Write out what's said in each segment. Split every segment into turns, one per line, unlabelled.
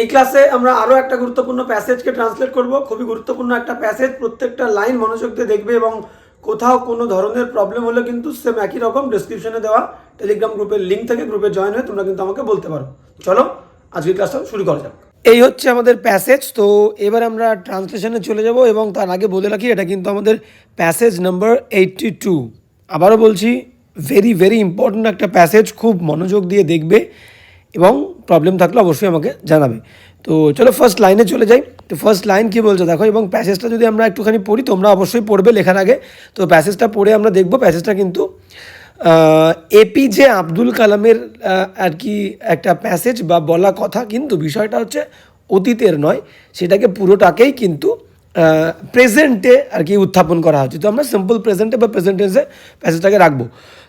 এই ক্লাসে আমরা আরও একটা গুরুত্বপূর্ণ প্যাসেজকে ট্রান্সলেট করব। খুবই গুরুত্বপূর্ণ একটা প্যাসেজ। প্রত্যেকটা লাইন মনোযোগ দিয়ে দেখবে এবং কোথাও কোনো ধরনের প্রবলেম হলে কিন্তু সেম একই রকম ডিসক্রিপশনে দেওয়া টেলিগ্রাম গ্রুপের লিঙ্ক থেকে গ্রুপে জয়েন হয়ে তোমরা কিন্তু আমাকে বলতে পারো। চলো, আজকের ক্লাসটা শুরু করা যাক। এই হচ্ছে আমাদের প্যাসেজ। তো এবার আমরা ট্রান্সলেশনে চলে যাব এবং তার আগে বলে রাখি, এটা কিন্তু আমাদের প্যাসেজ নাম্বার এইটটি টু আবারও বলছি ভেরি ভেরি ইম্পর্ট্যান্ট একটা প্যাসেজ। খুব মনোযোগ দিয়ে দেখবে। এবং প্রবলেম থাকলে অবশ্যই আমাকে জানাবে। তো চলো ফার্স্ট লাইনে চলে যাই। তো ফার্স্ট লাইন কী বলছে? দেখো, এবং প্যাসেজটা যদি আমরা একটুখানি পড়ি, তোমরা অবশ্যই পড়বে লেখার আগে। তো প্যাসেজটা পড়ে আমরা দেখব প্যাসেজটা কিন্তু এপিজে আব্দুল কালামের আর কি একটা প্যাসেজ বা বলা কথা, কিন্তু বিষয়টা হচ্ছে অতীতের নয়। সেটাকে পুরোটাকেই কিন্তু প্রেজেন্টে আর কি উত্থাপন করা হচ্ছে। তো আমরা সিম্পল প্রেজেন্টে বা প্রেজেন্টেন্সে প্যাসেজটাকে রাখব।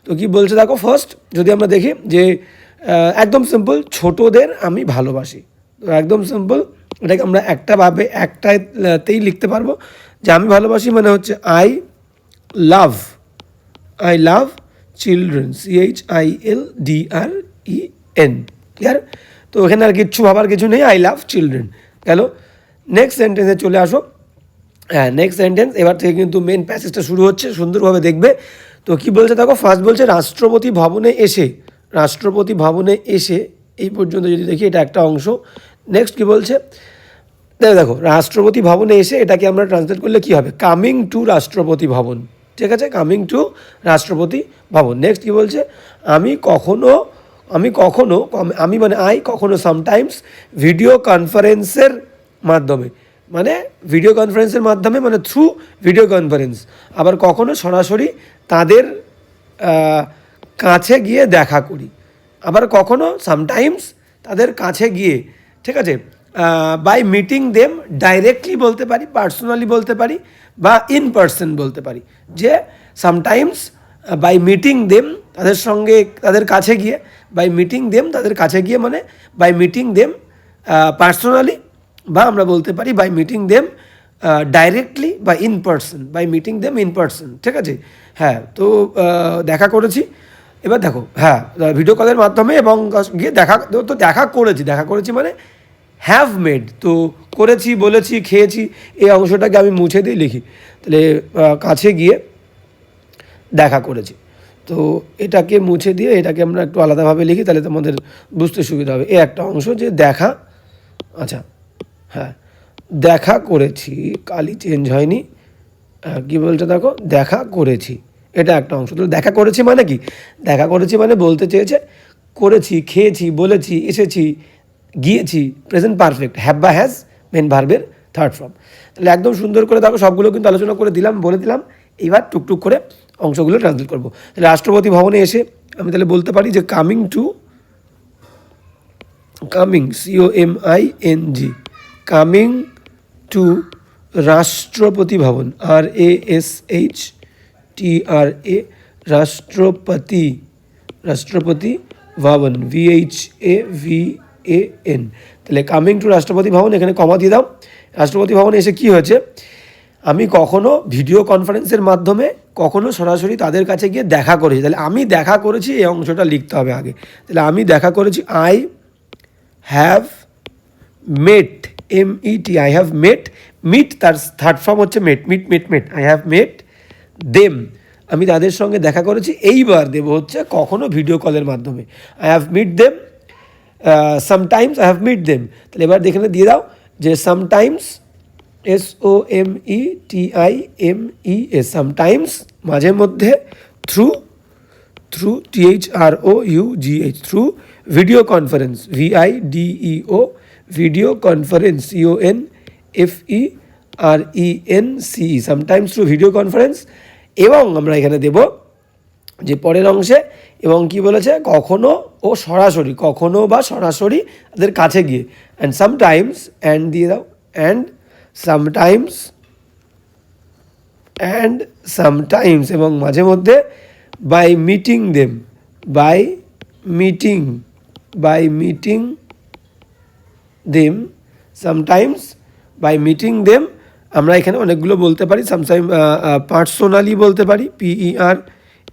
তো কি বলছে? দেখো ফার্স্ট যদি আমরা দেখি যে একদম সিম্পল ছোটদের আমি ভালোবাসি। তো একদম সিম্পল এটাকে আমরা একটা ভাবে, একটাতেই লিখতে পারব। যে আমি ভালোবাসি মানে হচ্ছে I love I love children C H I L D R E N clear তো এখানে আর কিচ্ছু ভাবার কিছু নেই আই লাভ চিলড্রেন গেল? নেক্সট সেন্টেন্সে চলে আসো। হ্যাঁ নেক্সট সেন্টেন্স এবার থেকে কিন্তু মেন প্যাসেজটা শুরু হচ্ছে, সুন্দরভাবে দেখবে। তো কি বলছে দেখো? ফার্স্ট বলছে, রাষ্ট্রপতি ভবনে এসে রাষ্ট্রপতি ভবনে এসে এই পর্যন্ত যদি দেখি এটা একটা অংশ। নেক্সট কি বলছে? দেখো রাষ্ট্রপতি ভবনে এসে এটাকে আমরা ট্রান্সলেট করলে কি হবে? কামিং টু রাষ্ট্রপতি ভবন। ঠিক আছে? কামিং টু রাষ্ট্রপতি ভবন। নেক্সট কি বলছে? আমি কখনো আমি কখনো, আমি মানে আই কখনো সামটাইমস ভিডিও কনফারেন্সের মাধ্যমে মানে ভিডিও কনফারেন্সের মাধ্যমে মানে থ্রু ভিডিও কনফারেন্স আবার কখনো সরাসরি তাদের কাছে গিয়ে দেখা করি। আবার কখনো সামটাইমস তাদের কাছে গিয়ে, ঠিক আছে? বাই মিটিং দেম ডাইরেক্টলি বলতে পারি পার্সোনালি বলতে পারি বা ইন পার্সন বলতে পারি। যে সামটাইমস বাই মিটিং দেম তাদের সঙ্গে, তাদের কাছে গিয়ে বাই মিটিং দেম তাদের কাছে গিয়ে মানে বাই মিটিং দেম পার্সোনালি বা আমরা বলতে পারি বাই মিটিং দেম ডাইরেক্টলি বা in person by meeting them in person ঠিক আছে? হ্যাঁ তো দেখা করেছি। এবার দেখো হ্যাঁ ভিডিও কলের মাধ্যমে এবং গিয়ে দেখা, তো- দেখা করেছি দেখা করেছি মানে হ্যাভ মেড তো করেছি, বলেছি, খেয়েছি, এই অংশটাকে আমি মুছে দিয়ে লিখি। তাহলে কাছে গিয়ে দেখা করেছি। তো এটাকে মুছে দিয়ে এটাকে আমরা একটু আলাদাভাবে লিখি, তাহলে তোমাদের বুঝতে সুবিধা হবে। এ একটা অংশ যে দেখা আচ্ছা হ্যাঁ দেখা করেছি কালি চেঞ্জ হয়নি। কি বলছে দেখো? দেখা করেছি। এটা একটা অংশ। তো দেখা করেছি মানে কি? দেখা করেছি মানে বলতে চেয়েছে, করেছি, খেয়েছি, বলেছি, এসেছি, গিয়েছি প্রেজেন্ট পারফেক্ট হ্যাভ বা হ্যাজ মেন ভার্বের থার্ড ফর্ম তাহলে একদম সুন্দর করে দেখো, সবগুলো কিন্তু আলোচনা করে দিলাম, বলে দিলাম। এইবার টুকটুক করে অংশগুলো ট্রান্সলেট করব। তাহলে রাষ্ট্রপতি ভবনে এসে আমি তাহলে বলতে পারি যে coming to coming C O M I N G coming to Rashtrapati Bhavan R A S H R A Rashtrapati Bhavan V H A V A N তাহলে কামিং টু রাষ্ট্রপতি ভবন এখানে কমা দিয়ে দাও। রাষ্ট্রপতি ভবনে এসে কি হয়েছে? আমি কখনো ভিডিও কনফারেন্সের মাধ্যমে কখনো সরাসরি তাদের কাছে গিয়ে দেখা করেছি। তাহলে আমি দেখা করেছি, এই অংশটা লিখতে হবে আগে। তাহলে আমি দেখা করেছি I have met M E T I have met meet তার থার্ড ফর্ম হচ্ছে met meet meet met I have met them. আমি তাদের সঙ্গে দেখা করেছি, এইবার দেব হচ্ছে কখনো ভিডিও কলের মাধ্যমে। I have meet them sometimes I have meet them তাহলে এবার এখানে দিয়ে দাও যে sometimes S O M E T I M E S sometimes মাঝে মধ্যে through through, T H R O U G H, through, video conference, V I D E O, video conference, C O N F E R E N C E sometimes through video conference এবং আমরা এখানে দেব যে পরের অংশে, এবং কি বলেছে? কখনো ও সরাসরি, কখনো বা সরাসরি তাদের কাছে গিয়ে। অ্যান্ড সামটাইমস অ্যান্ড দিয়ে দাও। অ্যান্ড সামটাইমস অ্যান্ড সামটাইমস এবং মাঝে মধ্যে by meeting them by meeting by meeting them sometimes by meeting them আমরা এখানে অনেকগুলো বলতে পারি সামটাইম পার্সোনালি বলতে পারি P E R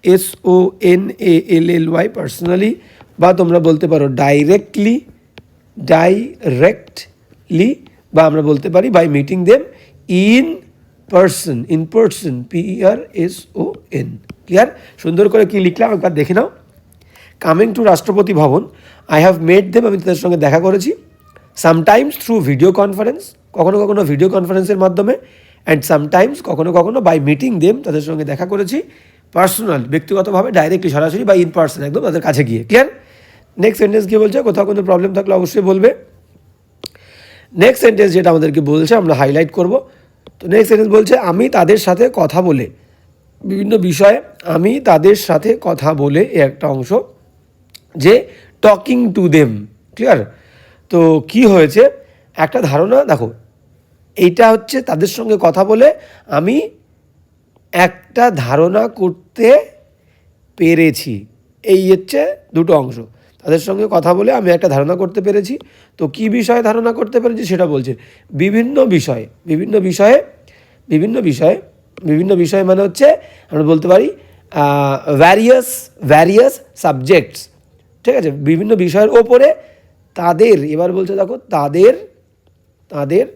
S O N A L L Y personally বা তোমরা বলতে পারো ডাইরেক্টলি ডাইরেক্টলি বা আমরা বলতে পারি by meeting them in person in person P E R S O N clear সুন্দর করে কি লিখলাম? একবার দেখে নাও। কামিং টু রাষ্ট্রপতি ভবন আই হ্যাভ মেড দেম আমি তাদের সঙ্গে দেখা করেছি সামটাইমস থ্রু ভিডিও কনফারেন্স কখনো কখনো ভিডিও কনফারেন্সের মাধ্যমে অ্যান্ড সামটাইমস কখনো কখনো বাই মিটিং দেম তাদের সঙ্গে দেখা করেছি পার্সোনাল ব্যক্তিগতভাবে ডাইরেক্টলি সরাসরি বা ইন পার্সন একদম তাদের কাছে গিয়ে ক্লিয়ার নেক্সট সেন্টেন্স কী বলছে? কোথাও কোনো প্রবলেম থাকলে অবশ্যই বলবে। নেক্সট সেন্টেন্স যেটা আমাদেরকে বলছে, আমরা হাইলাইট করব। তো নেক্সট সেন্টেন্স বলছে, আমি তাদের সাথে কথা বলে বিভিন্ন বিষয়ে, আমি তাদের সাথে কথা বলে একটা অংশ, যে টকিং টু দেম ক্লিয়ার তো কি হয়েছে? একটা ধারণা, দেখো, এইটা হচ্ছে তাদের সঙ্গে কথা বলে আমি একটা ধারণা করতে পেরেছি। এই হচ্ছে দুটো অংশ। তাদের সঙ্গে কথা বলে আমি একটা ধারণা করতে পেরেছি। তো কি বিষয়ে ধারণা করতে পেরেছি সেটা বলছে। বিভিন্ন বিষয়ে বিভিন্ন বিষয়ে বিভিন্ন বিষয়ে, বিভিন্ন বিষয় মানে হচ্ছে আমরা বলতে পারি ভ্যারিয়াস ভ্যারিয়াস সাবজেক্টস ঠিক আছে? বিভিন্ন বিষয়ের ওপরে তাদের, এবার বলছে দেখো, তাদের তাদের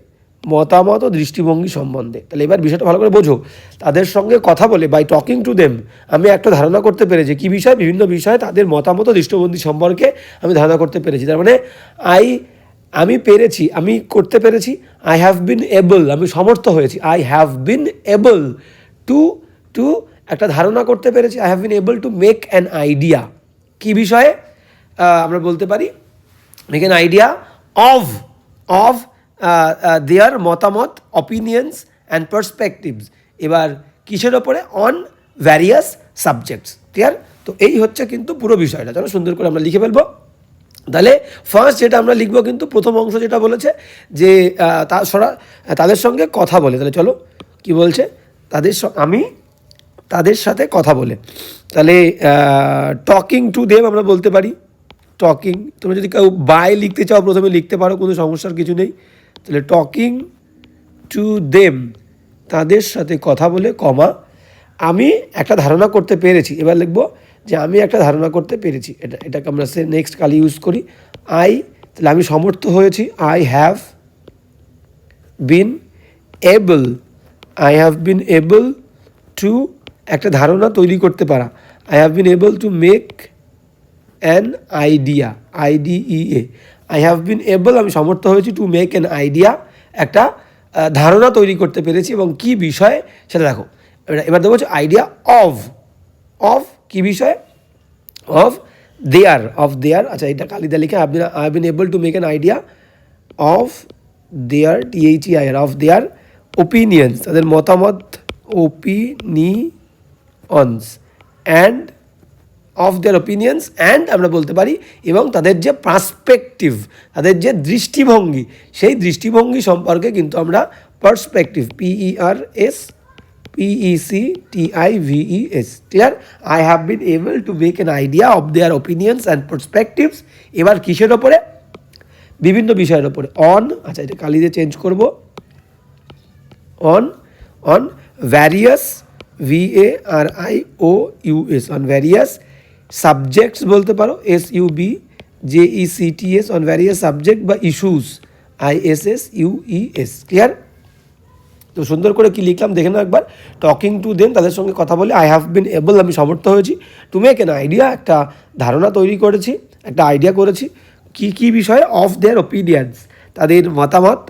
মতামত ও দৃষ্টিভঙ্গি সম্বন্ধে। তাহলে এবার বিষয়টা ভালো করে বোঝো। তাদের সঙ্গে কথা বলে বাই টকিং টু দেম আমি একটা ধারণা করতে পেরেছি। কী বিষয়? বিভিন্ন বিষয়ে তাদের মতামত ও দৃষ্টিভঙ্গি সম্পর্কে আমি ধারণা করতে পেরেছি। তার মানে আই আমি পেরেছি, আমি করতে পেরেছি আই হ্যাভ বিন এবল আমি সমর্থ হয়েছি। I have been able to to একটা ধারণা করতে পেরেছি। I have been able to make an idea কী বিষয়ে? আমরা বলতে পারি make an idea of of their মতামত অপিনিয়ন্স অ্যান্ড পার্সপেক্টিভস এবার কিসের ওপরে? অন ভ্যারিয়াস সাবজেক্টস ক্লিয়ার তো এই হচ্ছে কিন্তু পুরো বিষয়টা। চলো সুন্দর করে আমরা লিখে ফেলব। তাহলে ফার্স্ট যেটা আমরা লিখব কিন্তু প্রথম অংশ যেটা বলেছে যে আহ, তা সরা তাদের সঙ্গে কথা বলে। তাহলে চলো কি বলছে? তাদের আমি তাদের সাথে কথা বলে। তাহলে টকিং টু দেম আমরা বলতে পারি। টকিং তোমরা যদি কেউ বাই লিখতে চাও প্রথমে লিখতে পারো কোনো সমস্যার কিছু নেই। তাহলে টকিং টু দেম তাদের সাথে কথা বলে কমা আমি একটা ধারণা করতে পেরেছি। এবার লিখব যে আমি একটা ধারণা করতে পেরেছি। এটা, এটাকে আমরা সে নেক্সট কালি ইউজ করি। আই তাহলে আমি সমর্থ হয়েছি। I have been able I have been able to একটা ধারণা তৈরি করতে পারা। I have been able to make an idea I D E A I have been able আমি সমর্থ হয়েছি টু মেক অ্যান আইডিয়া একটা ধারণা তৈরি করতে পেরেছি এবং কি বিষয়ে সেটা দেখো। এবার- দেখো হচ্ছে আইডিয়া অফ অফ কি বিষয়ে? অফ দেয়ার অফ দেয়ার আচ্ছা এটা কালিদা লিখে I I been able to make an idea of their T H I R of their opinions তাদের মতামত opinions and of their opinions and আমরা বলতে পারি এবং তাদের যে পার্সপেক্টিভ তাদের যে দৃষ্টিভঙ্গি, সেই দৃষ্টিভঙ্গি সম্পর্কে কিন্তু আমরা perspective P E R S V E S clear I have been able to make an idea of their opinions and perspectives এবার কিসের ওপরে? বিভিন্ন বিষয়ের ওপরে। অন আচ্ছা এটা কালি দিয়ে চেঞ্জ করব। On on various, v a r i o u s, on subjects বলতে পারো S U B J E C T S on various subject বা issues I S S U E S clear তো সুন্দর করে কি লিখলাম, দেখে নাও একবার। টকিং টু দেন তাদের সঙ্গে কথা বলে আই হ্যাভ বিন এবল আমি সমর্থ হয়েছি। টু মেক এন আইডিয়া একটা ধারণা তৈরি করেছি, একটা আইডিয়া করেছি, কি কি বিষয়ে অফ দেয়ার ওপিনিয়ন্স তাদের মতামত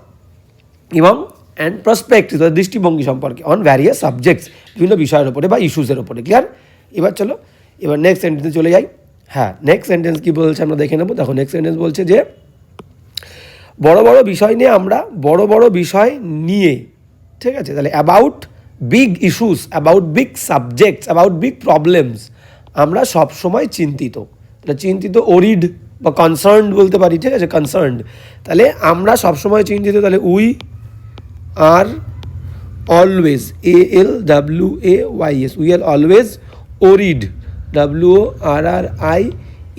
এবং অ্যান্ড প্রসপেক্টিভ তাদের দৃষ্টিভঙ্গি সম্পর্কে অন ভ্যারিয়াস সাবজেক্টস বিভিন্ন বিষয়ের ওপরে বা ইস্যুসের ওপরে ক্লিয়ার এবার চলো এবার নেক্সট সেন্টেন্সে চলে যাই। হ্যাঁ নেক্সট সেন্টেন্স কী বলছে আমরা দেখে নেব। দেখো নেক্সট সেন্টেন্স বলছে যে, বড় বড় বিষয় নিয়ে আমরা বড় বড় বিষয় নিয়ে, ঠিক আছে? তাহলে about big issues about big subjects about big problems আমরা সব সময় চিন্তিত। তাহলে চিন্তিত ওরিড বা কনসার্ন বলতে পারি, ঠিক আছে? কনসার্নড তাহলে আমরা সব সময় চিন্তিত, তাহলে we are always A L W A Y S we are always worried W R R I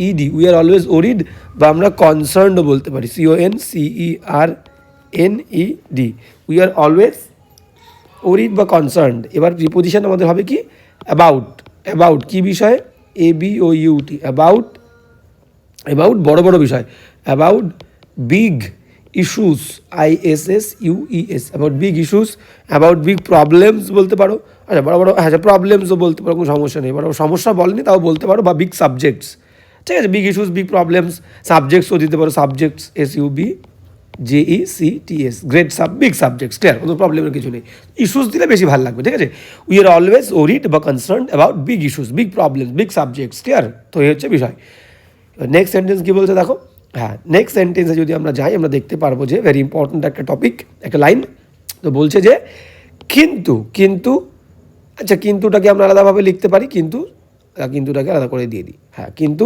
E D we are always worried বা আমরা কনসার্নও বলতে পারি। C O N C E R N E D we are always worried বা concerned এবার preposition আমাদের হবে কি? অ্যাবাউট অ্যাবাউট কী বিষয়ে? A B O U T about about বড় বড় বিষয়। About big issues I S S U E S about big issues about big problems বলতে পারো। আচ্ছা বড় বড় হ্যাঁ প্রবলেমসও বলতে পারো, কোনো সমস্যা নেই। বড় সমস্যা বলেনি, তাও বলতে পারো, বা বিগ সাবজেক্টস ঠিক আছে বিগ ইস্যুস বিগ প্রবলেমস সাবজেক্টসও দিতে পারো subjects S U B J E C T S great sub big subjects clear কোনো প্রবলেমের কিছু নেই। ইস্যুস দিলে বেশি ভালো লাগবে, ঠিক আছে? উই আর অলওয়েজ ওরিড বা concern about big issues big problems big subjects clear তো এই হচ্ছে বিষয়। নেক্সট সেন্টেন্স কী বলছে দেখো? হ্যাঁ নেক্সট সেন্টেন্সে যদি আমরা যাই, আমরা দেখতে পারব যে ভেরি ইম্পর্ট্যান্ট একটা টপিক একটা লাইন তো বলছে যে, কিন্তু কিন্তু আচ্ছা কিন্তুটাকে আমরা আলাদাভাবে লিখতে পারি, কিন্তু কিন্তুটাকে আলাদা করে দিয়ে দিই। হ্যাঁ কিন্তু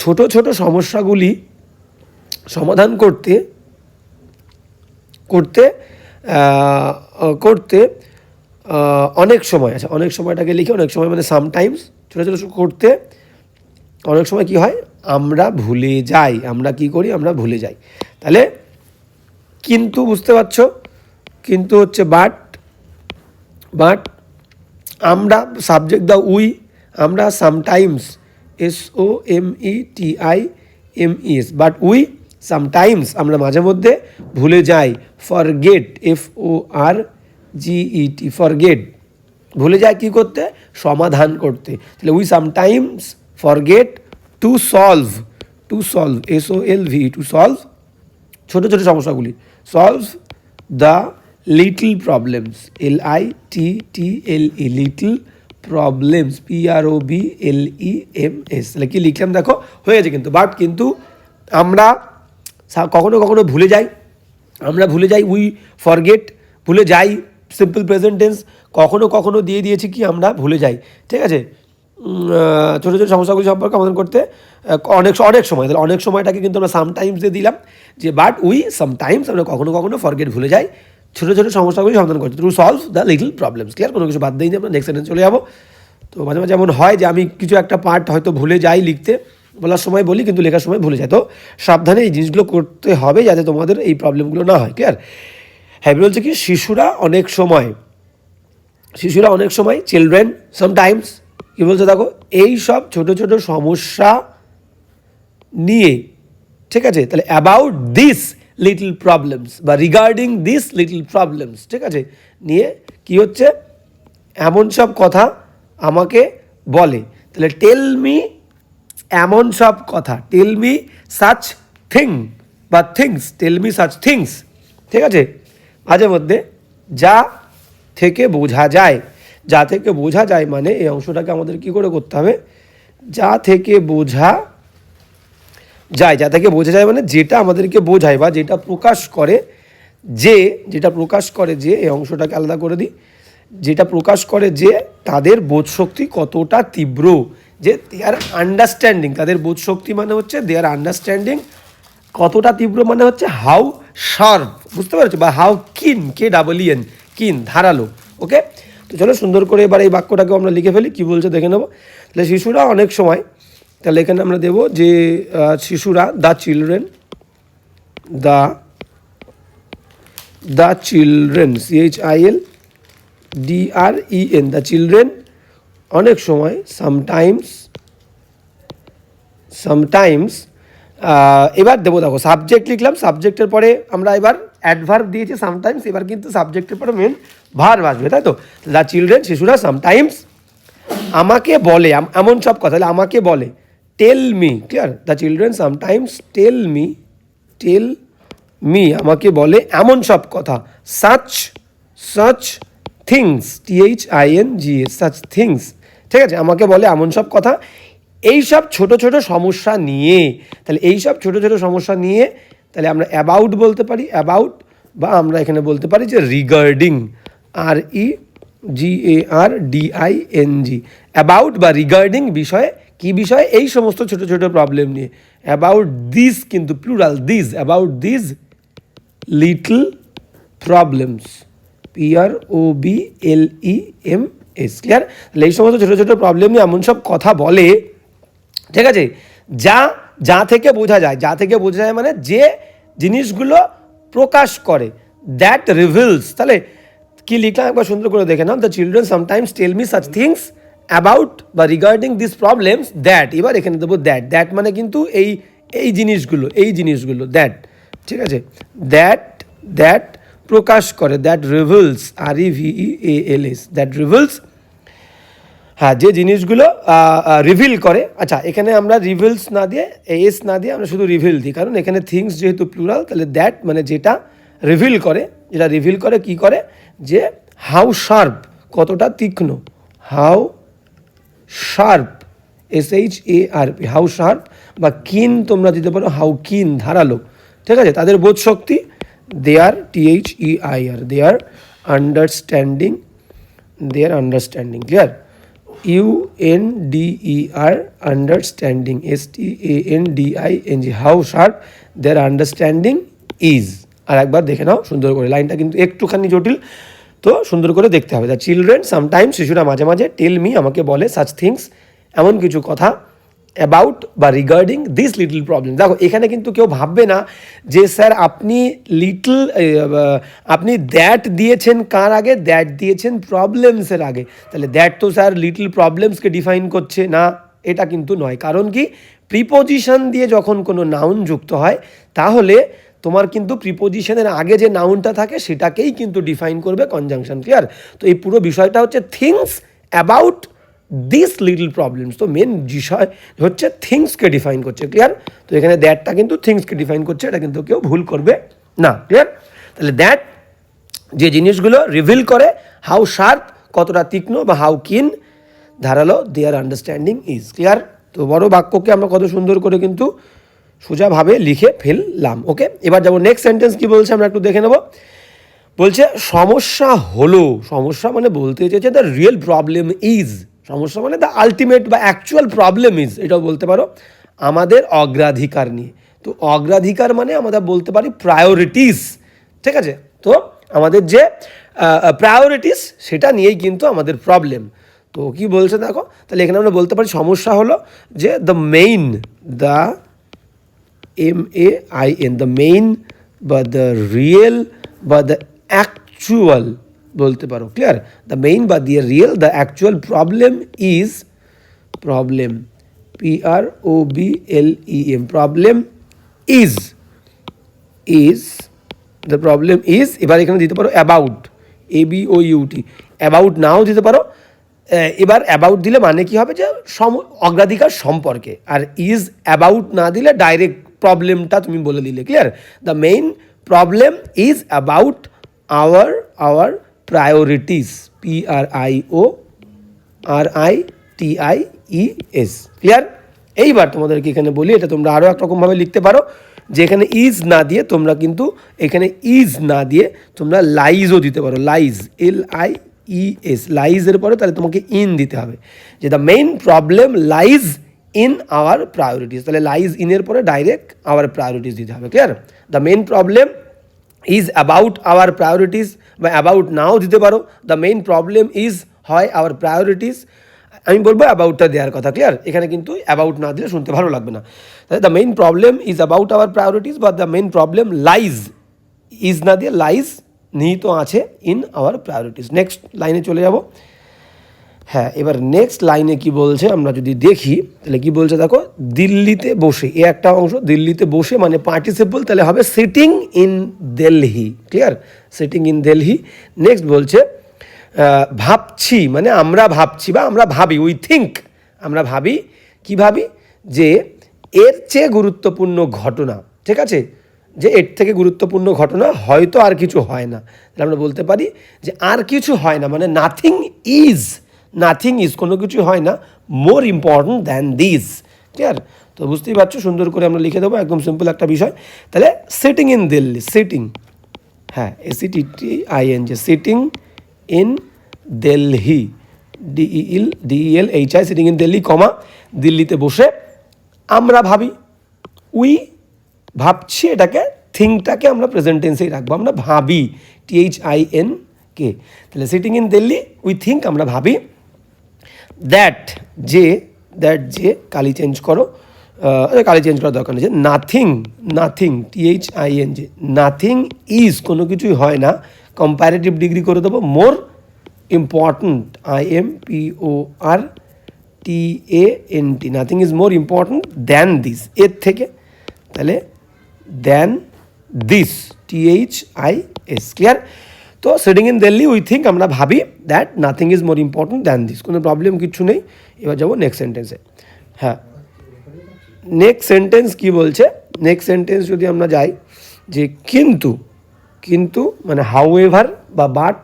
ছোট ছোট সমস্যাগুলি সমাধান করতে করতে করতে অনেক সময় আচ্ছা অনেক সময়টাকে লিখে, অনেক সময় মানে সামটাইমস ছোটো ছোটো করতে অনেক সময় কি হয়? আমরা ভুলে যাই, আমরা কি করি? আমরা ভুলে যাই। তাহলে কিন্তু বুঝতে পারছ? কিন্তু হচ্ছে বাট বাট আমরা সাবজেক্ট দা উই আমরা sometimes S O M E T I M E S but we sometimes আমরা মাঝে মধ্যে ভুলে যাই forget F O R G E T forget ভুলে যায় কী করতে? সমাধান করতে। তাহলে we sometimes forget to solve to solve S O L V to solve ছোটো ছোটো সমস্যাগুলি solve the little problems L I T T L E little problems P R O B L E M S তাহলে কি লিখলাম দেখো? হয়ে গেছে কিন্তু। বাট কিন্তু আমরা কখনো কখনো ভুলে যাই। আমরা ভুলে যাই উই ফরগেট ভুলে যাই। সিম্পল প্রেজেন্ট টেন্স কখনো কখনো দিয়ে দিয়েছি কি আমরা ভুলে যাই। ঠিক আছে? ছোটো ছোটো সমস্যাগুলি সম্পর্কে সমাধান করতে অনেক অনেক সময়, তাহলে অনেক সময়টাকে কিন্তু আমরা সামটাইমস দিয়ে দিলাম। যে বাট উই সামটাইমস আমরা কখনো কখনো ফরগেট ভুলে যাই। ছোটো ছোটো সমস্যাগুলি সমাধান করতে to solve the little problems clear কোনো কিছু বাদ দিই আমরা নেক্সট সেন্টেন্স চলে যাব। তো মাঝে মাঝে এমন হয় যে আমি কিছু একটা পার্ট হয়তো ভুলে যাই লিখতে, বলার সময় বলি, কিন্তু লেখার সময় ভুলে যায় তো সাবধানে এই জিনিসগুলো করতে হবে যাতে তোমাদের এই প্রবলেমগুলো না হয় ক্লিয়ার হ্যাঁ বলছে কি, শিশুরা অনেক সময়, শিশুরা অনেক সময় চিলড্রেন সামটাইমস কী বলছে দেখো, এই সব ছোটো ছোটো সমস্যা নিয়ে, ঠিক আছে? তাহলে অ্যাবাউট দিস লিটল প্রবলেমস বা রিগার্ডিং দিস লিটল প্রবলেমস ঠিক আছে? নিয়ে কি হচ্ছে? এমন সব কথা আমাকে বলে। তাহলে টেল মি এমন সব কথা। টেল মি সাচ থিং বা things tell me such things ঠিক আছে? মাঝে মধ্যে যা থেকে বোঝা যায়। যা থেকে বোঝা যায় মানে এই অংশটাকে আমাদের কি করে করতে হবে? যা থেকে বোঝা যায়, যা থেকে বোঝা যায় মানে যেটা আমাদেরকে বোঝায় বা যেটা প্রকাশ করে যে, যেটা প্রকাশ করে যে, এই অংশটাকে আলাদা করে দিই, যেটা প্রকাশ করে যে তাদের বোধশক্তি কতটা তীব্র, যে দে আর আন্ডারস্ট্যান্ডিং তাদের বোধশক্তি মানে হচ্ছে দে আর আন্ডারস্ট্যান্ডিং কতটা তীব্র মানে হচ্ছে হাউ শার্প বুঝতে পারছ? বা হাউ কিন কে ডাবল ইএন কিন ধারালো ওকে তো চলো সুন্দর করে এবার এই বাক্যটাকে আমরা লিখে ফেলি, কী বলছে দেখে নেব? তাহলে শিশুরা অনেক সময় তাহলে এখানে আমরা দেবো যে শিশুরা the children the the children C H I L D R E N the children অনেক সময় সামটাইমস সামটাইমস এবার দেবো দেখো সাবজেক্ট লিখলাম সাবজেক্টের পরে আমরা এবার অ্যাডভার্ব দিয়েছি সামটাইমস এবার কিন্তু সাবজেক্টের পরে মেন ভার্ব আসবে, তাই তো? দ্য চিলড্রেন শিশুরা সামটাইমস আমাকে বলে এমন সব কথা আমাকে বলে tell me clear the children sometimes tell me tell me আমাকে বলে এমন সব কথা। Such such things T H I N G S such things ঠিক আছে? আমাকে বলে এমন সব কথা। এই সব ছোট ছোট সমস্যা নিয়ে, তাহলে এই সব ছোট ছোট সমস্যা নিয়ে, তাহলে আমরা অ্যাবাউট বলতে পারি। অ্যাবাউট বা আমরা এখানে বলতে পারি যে regarding R E G A R D I N G about বা রিগার্ডিং বিষয়ে কি বিষয়ে? এই সমস্ত ছোট ছোট প্রবলেম নিয়ে। অ্যাবাউট দিস কিন্তু plural this about this little problems P R O B L E M S clear তাহলে এই সমস্ত ছোটো ছোটো প্রবলেম নিয়ে এমন সব কথা বলে, ঠিক আছে? যা যা থেকে বোঝা যায়। যা থেকে বোঝা যায় মানে যে জিনিসগুলো প্রকাশ করে দ্যাট রিভিলস তাহলে কি লিখলাম? একবার সুন্দর করে দেখে নাও। The children sometimes tell me such things about বা রিগার্ডিং দিস প্রবলেমস দ্যাট এবার এখানে দেবো দ্যাট দ্যাট মানে কিন্তু এই এই জিনিসগুলো এই জিনিসগুলো দ্যাট ঠিক আছে? দ্যাট দ্যাট প্রকাশ করে that reveals R E V A L S that reveals হ্যাঁ যে জিনিসগুলো রিভিল করে আচ্ছা এখানে আমরা রিভিলস না দিয়ে এস না দিয়ে আমরা শুধু রিভিল দিই, কারণ এখানে থিংস যেহেতু প্লুরাল তাহলে দ্যাট মানে যেটা রিভিল করে, যেটা রিভিল করে কি করে? যে হাউ শার্প কতটা তীক্ষ্ণ how sharp S H A R P how sharp বা কিন তোমরা দিতে পারো, হাউ কিন ধারালো। ঠিক আছে? তাদের বোধ শক্তি their T H E I R their understanding their understanding clear U N D E R understanding S T A N D I N G how sharp their understanding is আর একবার দেখে নাও, সুন্দর করে। লাইনটা কিন্তু একটুখানি জটিল। তো সুন্দর করে দেখতে হবে। দ্য চিলড্রেন সামটাইমস শিশুরা মাঝে মাঝে টেল মি আমাকে বলে সাচ থিংস এমন কিছু কথা অ্যাবাউট বা রিগার্ডিং দিস লিটল প্রবলেম দেখো, এখানে কিন্তু কেউ ভাববে না যে, স্যার, আপনি লিটল আপনি দ্যাট দিয়েছেন কার আগে? দ্যাট দিয়েছেন প্রবলেমসের আগে। তাহলে দ্যাট তো স্যার লিটল প্রবলেমসকে ডিফাইন করছে। না, এটা কিন্তু নয়। কারণ কি? প্রিপোজিশন দিয়ে যখন কোনো নাউন যুক্ত হয়, তাহলে তোমার কিন্তু প্রিপোজিশনের আগে যে নাউনটা থাকে, সেটাকেই কিন্তু ডিফাইন করবে কনজাংশন ক্লিয়ার তো এই পুরো বিষয়টা হচ্ছে things about this little problems তো মেন বিষয় হচ্ছে থিংসকে ডিফাইন করছে ক্লিয়ার তো এখানে দ্যাটটা কিন্তু থিংসকে ডিফাইন করছে, এটা কিন্তু কেউ ভুল করবে না ক্লিয়ার তাহলে দ্যাট যে জিনিসগুলো রিভিল করে হাউ শার্প কতটা তীক্ষ্ণ বা হাউ কিন ধারালো দেয়ার আন্ডারস্ট্যান্ডিং ইজ ক্লিয়ার তো বড় বাক্যকে আমরা কত সুন্দর করে কিন্তু সোজাভাবে লিখে ফেললাম, ওকে? এবার যাব নেক্সট সেন্টেন্স কি বলছে আমরা একটু দেখে নেব। বলছে, সমস্যা হলো, সমস্যা মানে বলতে চেয়েছে দ্য রিয়েল প্রবলেম ইজ সমস্যা মানে দ্য আলটিমেট বা অ্যাকচুয়াল প্রবলেম ইজ এটাও বলতে পারো, আমাদের অগ্রাধিকার নিয়ে। তো অগ্রাধিকার মানে আমরা বলতে পারি প্রায়োরিটিস ঠিক আছে? তো আমাদের যে প্রায়োরিটিস সেটা নিয়েই কিন্তু আমাদের প্রবলেম তো কি বলছে দেখো, তাহলে এখানে আমরা বলতে পারি সমস্যা হলো যে the main the M A I N the main বা দ্য রিয়েল বা দ্য অ্যাকচুয়াল বলতে পারো ক্লিয়ার দ্য মেইন বা দিয়ে real the actual problem is problem P R O B L E M problem is is the problem is এবার এখানে দিতে পারো about A B O U T about নাও দিতে পারো এবার অ্যাবাউট দিলে মানে কি হবে যে সম, অগ্রাধিকার সম্পর্কে, আর ইজ অ্যাবাউট না দিলে ডাইরেক্ট প্রবলেমটা তুমি বলে দিলে clear the main problem is about our our priorities P R I O R I T I E S clear এইবার তোমাদেরকে এখানে বলি, এটা তোমরা আরও একরকমভাবে লিখতে পারো, যে এখানে ইজ না দিয়ে তোমরা কিন্তু এখানে ইজ না দিয়ে তোমরা লাইজও দিতে পারো lies L I E S লাইজের পরে তাহলে তোমাকে ইন দিতে হবে। যে the main problem lies in our priorities তাহলে লাইজ ইনের পরে ডাইরেক্ট আওয়ার প্রায়োরিটিস দিতে হবে clear the main problem is about our priorities বা অ্যাবাউট নাও দিতে পারো। দ্য মেইন প্রবলেম ইজ হয় আওয়ার প্রায়োরিটিস আমি বলব অ্যাবাউটটা দেওয়ার কথা ক্লিয়ার এখানে কিন্তু অ্যাবাউট না দিলে শুনতে ভালো লাগবে না। তাহলে the main problem is about our priorities বা the main problem lies is না দিয়ে লাইজ নিহিত আছে ইন আওয়ার প্রায়োরিটিস নেক্সট লাইনে চলে যাব। হ্যাঁ এবার নেক্সট লাইনে কি বলছে, আমরা যদি দেখি, তাহলে কি বলছে দেখো, দিল্লিতে বসে, এ একটা অংশ, দিল্লিতে বসে মানে পার্টিসিপল তাহলে হবে sitting in Delhi clear sitting in Delhi next বলছে ভাবছি মানে আমরা ভাবছি বা আমরা ভাবি উই থিঙ্ক আমরা ভাবি, কি ভাবি? যে এর চেয়ে গুরুত্বপূর্ণ ঘটনা, ঠিক আছে? যে এর থেকে গুরুত্বপূর্ণ ঘটনা হয়তো আর কিছু হয় না। তাহলে আমরা বলতে পারি যে আর কিছু হয় না মানে নাথিং ইজ নাথিং ইজ কোনো কিছু হয় না more important than this clear তো বুঝতেই পারছ, সুন্দর করে আমরা লিখে দেবো, একদম সিম্পল একটা বিষয়। তাহলে সিটিং ইন দিল্লি সিটিং হ্যাঁ S I T T I N G sitting in Delhi D E L D E L H I sitting in Delhi comma দিল্লিতে বসে আমরা ভাবি উই ভাবছি এটাকে থিংটাকে আমরা প্রেজেন্ট টেন্সেই রাখব, আমরা ভাবি টিএইচ আই এন কে তাহলে sitting in Delhi we think আমরা ভাবি দ্যাট যে দ্যাট যে, কালি চেঞ্জ করো কালি চেঞ্জ করার দরকার নেই, যে nothing nothing T H I N যে নাথিং ইজ কোনো কিছুই হয় না কম্প্যারেটিভ ডিগ্রি করে দেবো more important I M P O R T A N T nothing is more important than this এর থেকে, তাহলে than
this T H I S clear তো setting in Delhi we think আমরা ভাবি that nothing is more important than this কোনো problem কিছু নেই। এবার যাব নেক্সট সেন্টেন্সে হ্যাঁ। নেক্সট সেন্টেন্স কি বলছে? নেক্সট সেন্টেন্স যদি আমরা যাই, যে কিন্তু কিন্তু মানে হাউ এভার বা বাট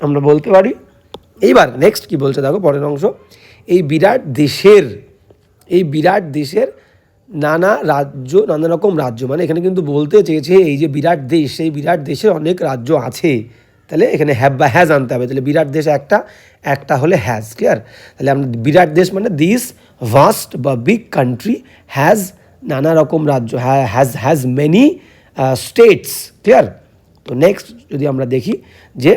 আমরা বলতে পারি। এইবার নেক্সট কি বলছে দেখো পরের অংশ। এই বিরাট দেশের, এই বিরাট দেশের নানা রাজ্য, নানা রকম রাজ্য মানে এখানে কিন্তু বলতে চেয়েছে এই যে বিরাট দেশ, সেই বিরাট দেশের অনেক রাজ্য আছে। তাহলে এখানে হ্যাভ বা হ্যাজ আনতে হবে। তাহলে বিরাট দেশ একটা একটা হলে হ্যাজ ক্লিয়ার তাহলে আমরা বিরাট দেশ মানে দিস ভাস্ট বা বিগ কান্ট্রি হ্যাজ নানা রকম রাজ্য has has many states clear তো নেক্সট যদি আমরা দেখি যে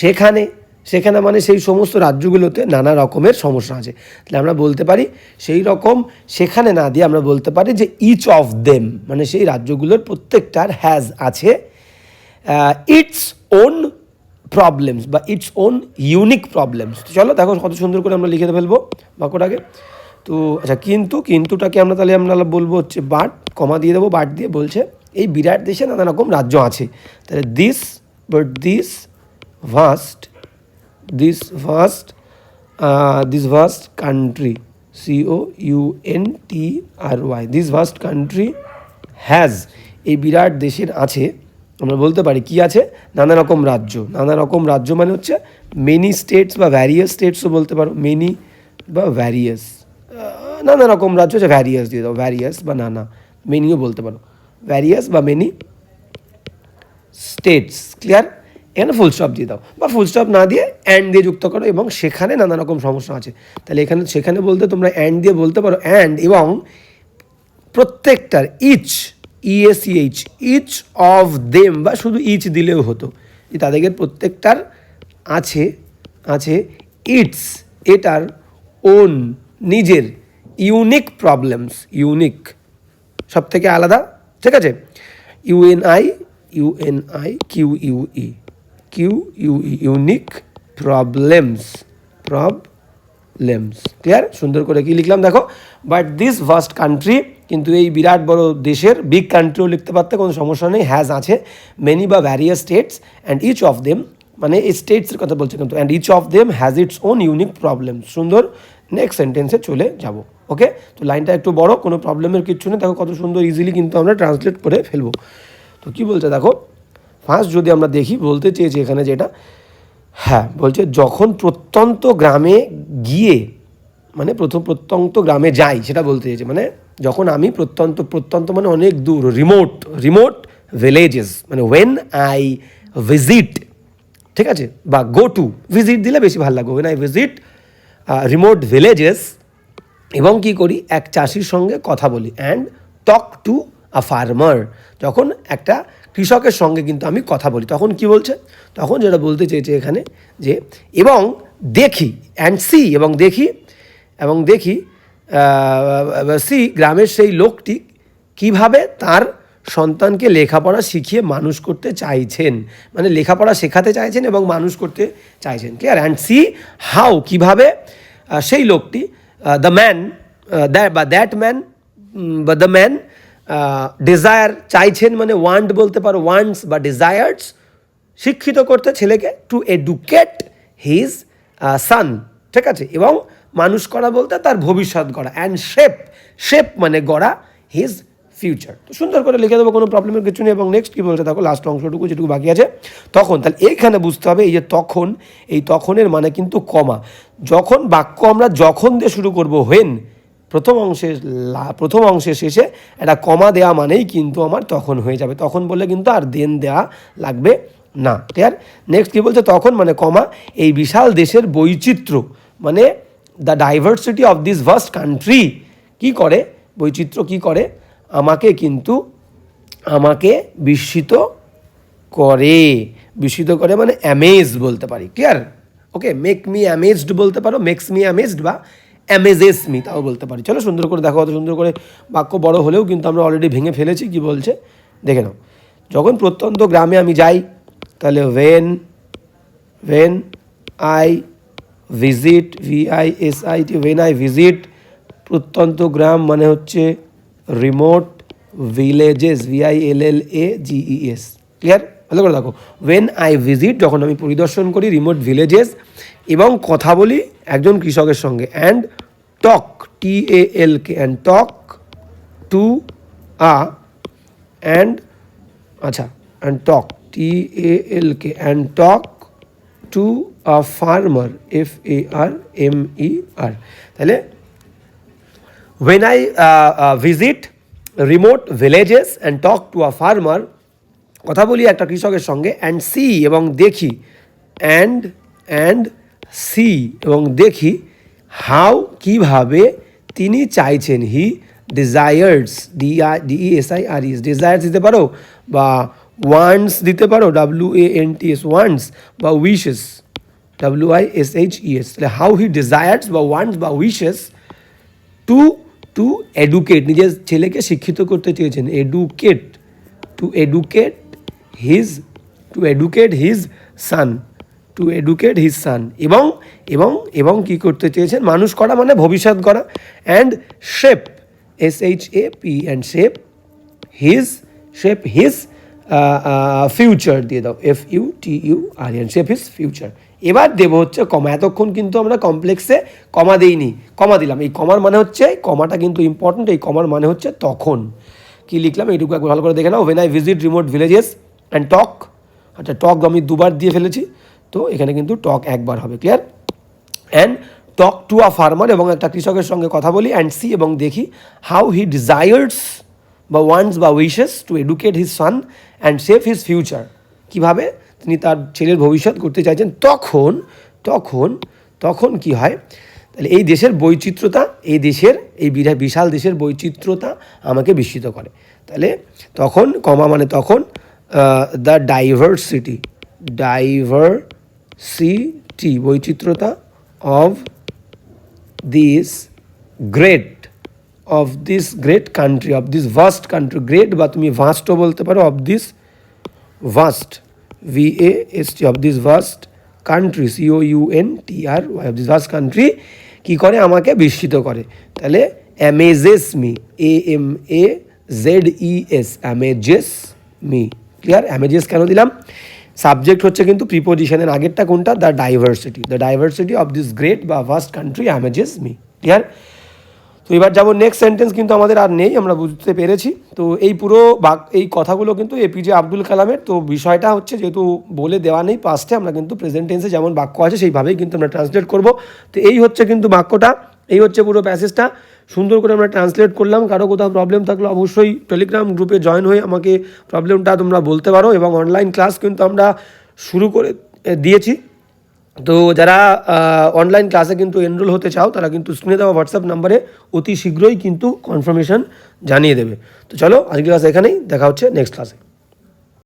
সেখানে সেখানে মানে সেই সমস্ত রাজ্যগুলোতে নানা রকমের সমস্যা আছে। তাহলে আমরা বলতে পারি সেই রকম সেখানে না দিয়ে আমরা বলতে পারি যে ইচ অফ দেম মানে সেই রাজ্যগুলোর প্রত্যেকটার হ্যাজ আছে। ইটস ওন প্রবলেমস বা ইটস ওন ইউনিক প্রবলেমস তো চলো দেখো কত সুন্দর করে আমরা লিখে ফেলব বাক্যটাকে। তো আচ্ছা কিন্তু, কিন্তুটাকে আমরা তাহলে আমরা বলব হচ্ছে বাট কমা দিয়ে দেবো বাট দিয়ে বলছে, এই বিরাট দেশে নানা রকম রাজ্য আছে। তাহলে this but this vast this vast this vast country C O U N T R Y this vast country has এই বিরাট দেশের আছে। আমরা বলতে পারি, কি আছে? নানা রকম রাজ্য। নানা রকম রাজ্য মানে হচ্ছে মেনি স্টেটস বা ভ্যারিয়াস স্টেটসও বলতে পারো মেনি বা ভ্যারিয়াস নানা রকম রাজ্য হচ্ছে ভ্যারিয়াস দিয়ে দাও ভ্যারিয়াস বা নানা। মেনিও বলতে পারো। ভ্যারিয়াস বা মেনি স্টেটস ক্লিয়ার এখানে ফুল স্টপ দিয়ে দাও। বা ফুল স্টপ না দিয়ে অ্যান্ড দিয়ে যুক্ত করো এবং সেখানে নানা রকম সমস্যা আছে। তাহলে এখানে, সেখানে বলতে তোমরা অ্যান্ড দিয়ে বলতে পারো অ্যান্ড এবং প্রত্যেকটার each E A C H each of them বা শুধু ইচ দিলেও হতো। যে তাদের প্রত্যেকটার আছে আছে ইটস এটার ওন নিজের ইউনিক প্রবলেমস ইউনিক সব থেকে আলাদা, ঠিক আছে? U N I U N I Q U E Q U E unique problems problems clear সুন্দর করে কি লিখলাম দেখো? বাট দিস ভাস্ট কান্ট্রি কিন্তু এই বিরাট বড় দেশের বিগ কান্ট্রিও লিখতে পারতে কোনো সমস্যা নেই হ্যাজ আছে মেনি বা various states and each of them মানে এই স্টেটসের কথা বলছে কিন্তু and each of them has its own unique problem সুন্দর? নেক্সট সেন্টেন্সে চলে যাব ওকে তো লাইনটা একটু বড়, কোনো প্রবলেমের কিচ্ছু নেই। দেখো কত সুন্দর ইজিলি কিন্তু আমরা ট্রান্সলেট করে ফেলব। তো কি বলছে দেখো? ফার্স্ট যদি আমরা দেখি, বলতে চেয়েছি এখানে যেটা হ্যাঁ বলছে যখন প্রত্যন্ত গ্রামে গিয়ে মানে প্রথম প্রত্যন্ত গ্রামে যাই, সেটা বলতে চেয়েছে মানে যখন আমি প্রত্যন্ত প্রত্যন্ত মানে অনেক দূর রিমোট রিমোট ভিলেজেস মানে ওয়েন আই ভিজিট ঠিক আছে, বা গো টু ভিজিট দিলে বেশি ভালো লাগবে। When I visit remote villages এবং কি করি, এক চাষির সঙ্গে কথা বলি and talk to a farmer যখন একটা কৃষকের সঙ্গে কিন্তু আমি কথা বলি। তখন কি বলছে? তখন যেটা বলতে চেয়েছে এখানে যে, এবং দেখি অ্যান্ড সি এবং দেখি এবং দেখি সি গ্রামের সেই লোকটি কীভাবে তার সন্তানকে লেখাপড়া শিখিয়ে মানুষ করতে চাইছেন। মানে লেখাপড়া শেখাতে চাইছেন এবং মানুষ করতে চাইছেন। ক্লিয়ার অ্যান্ড সি হাউ কীভাবে সেই লোকটি দ্য ম্যান দ্যাট বা দ্যাট ম্যান বা দ্য ম্যান ডিজায়ার চাইছেন মানে ওয়ান্ট বলতে পারো ওয়ান্টস বা ডিজায়ার্স শিক্ষিত করতে ছেলেকে টু এডুকেট হিজ সান ঠিক আছে? এবং মানুষ করা বলতে তার ভবিষ্যৎ গড়া অ্যান্ড শেপ শেপ মানে গড়া হিজ ফিউচার তো সুন্দর করে লিখে দেবো, কোনো প্রবলেমের কিছু নেই, এবং নেক্সট কী বলছে দেখো লাস্ট অংশটুকু যেটুকু বাকি আছে। তখন, তাহলে এইখানে বুঝতে হবে, এই যে তখন, এই তখনের মানে কিন্তু কমা। যখন বাক্য আমরা যখন দিয়ে শুরু করব হোয়েন প্রথম অংশে প্রথম অংশে শেষে একটা কমা দেওয়া মানেই কিন্তু আমার তখন হয়ে যাবে। তখন বললে কিন্তু আর দেন দেওয়া লাগবে না। ক্লিয়ার নেক্সট কী বলছে? তখন মানে কমা এই বিশাল দেশের বৈচিত্র্য মানে the diversity of this vast country কি করে? বৈচিত্র্য কি করে? আমাকে কিন্তু, আমাকে বিস্মিত করে। বিস্মিত করে মানে অ্যামেজ বলতে পারি। Clear okay make me amazed বলতে পারো মেক্স মি অ্যামেজড বা অ্যামেজেস মি তাও বলতে পারি। চলো সুন্দর করে দেখো, অত সুন্দর করে বাক্য বড় হলেও কিন্তু আমরা অলরেডি ভেঙে ফেলেছি, কি বলছে? দেখে নাও। যখন প্রত্যন্ত গ্রামে আমি যাই, তাহলে when when I visit V I S I T when I visit প্রত্যন্ত গ্রাম মানে হচ্ছে remote villages V I L L A G E S clear ভালো করে দেখো। ওয়েন আই ভিজিট যখন আমি পরিদর্শন করি রিমোট ভিলেজেস এবং কথা বলি একজন কৃষকের সঙ্গে and talk T A L K and talk to a and আচ্ছা and talk T A L K and talk to a farmer F A R M E R তাহলে when I uh, uh, visit remote villages and talk to a farmer কথা বলি একটা কৃষকের সঙ্গে and see এবং দেখি and and see এবং দেখি হাউ, কীভাবে তিনি চাইছেন he desires D I D E S I R E S desires দিতে পারো বা ওয়ান্টস দিতে পারো W A N T S wants বা wishes W I S H E S তাহলে হাউ হি ডিজায়ার্স বা ওয়ান্টস বা উইশেস টু টু এডুকেট নিজের ছেলেকে শিক্ষিত করতে চেয়েছেন educate to educate his to educate his son to educate his son এবং এবং এবং কি করতে চেয়েছেন? মানুষ করা মানে ভবিষ্যৎ করা। And shape S H A P and shape his shape his future দিয়ে দাও। F U T U R N shape his future এবার দেবো হচ্ছে কমা। এতক্ষণ কিন্তু আমরা কমপ্লেক্সে কমা দিইনি। কমা দিলাম। এই কমার মানে হচ্ছে কমাটা কিন্তু ইম্পর্ট্যান্ট এই কমার মানে হচ্ছে তখন। কি লিখলাম? এইটুকু একবার ভালো করে দেখে নাও। When I visit remote villages and talk আচ্ছা টক আমি দুবার দিয়ে ফেলেছি। তো এখানে কিন্তু টক একবার হবে clear and talk to a farmer এবং একটা কৃষকের সঙ্গে কথা বলি অ্যান্ড সি এবং দেখি হাউ হি ডিজায়ার্স বা ওয়ান্টস বা wishes to educate his son and save his future কীভাবে? তিনি তার ছেলের ভবিষ্যৎ করতে চাইছেন। তখন তখন তখন কি হয়? তাহলে এই দেশের বৈচিত্র্যতা, এই দেশের, এই বিরা- বিশাল দেশের বৈচিত্র্যতা আমাকে বিস্মিত করে। তাহলে তখন, কমা মানে তখন the diversity diversity বৈচিত্র্যতা of this great of this great country of this vast country great বা তুমি ভাস্টও বলতে পারো of this vast V A S T of this vast country C O U N T R Y of this vast country কী করে? আমাকে বিস্মিত করে। তাহলে amazes me A M A Z E S amazes me clear amazes কেন দিলাম? Subject হচ্ছে কিন্তু প্রিপোজিশনের আগেরটা কোনটা? The diversity the diversity of this great বা first country amazes me clear তো এবার যাব নেক্সট সেন্টেন্স কিন্তু আমাদের আর নেই, আমরা বুঝতে পেরেছি। তো এই পুরো বাক, এই কথাগুলো কিন্তু এপিজে আব্দুল কালামের। তো বিষয়টা হচ্ছে যেহেতু বলে দেওয়া নেই পাস্টে আমরা কিন্তু প্রেজেন্ট টেন্সে যেমন বাক্য আছে সেইভাবেই কিন্তু আমরা ট্রান্সলেট করব। তো এই হচ্ছে কিন্তু বাক্যটা, এই হচ্ছে পুরো প্যাসেজটা সুন্দর করে আমরা ট্রান্সলেট করলাম, কারও কোথাও প্রবলেম থাকলে অবশ্যই টেলিগ্রাম গ্রুপে জয়েন হয়ে আমাকে প্রবলেমটা তোমরা বলতে পারো এবং অনলাইন ক্লাস কিন্তু আমরা শুরু করে দিয়েছি। তো যারা অনলাইন ক্লাসে কিন্তু এনরোল হতে চাও, তারা কিন্তু স্ক্রিনে দেওয়া হোয়াটসঅ্যাপ নাম্বারে অতি শীঘ্রই কিন্তু কনফার্মেশন জানিয়ে দেবে। তো চলো আজকে ক্লাস এখানেই, দেখা হচ্ছে নেক্সট ক্লাসে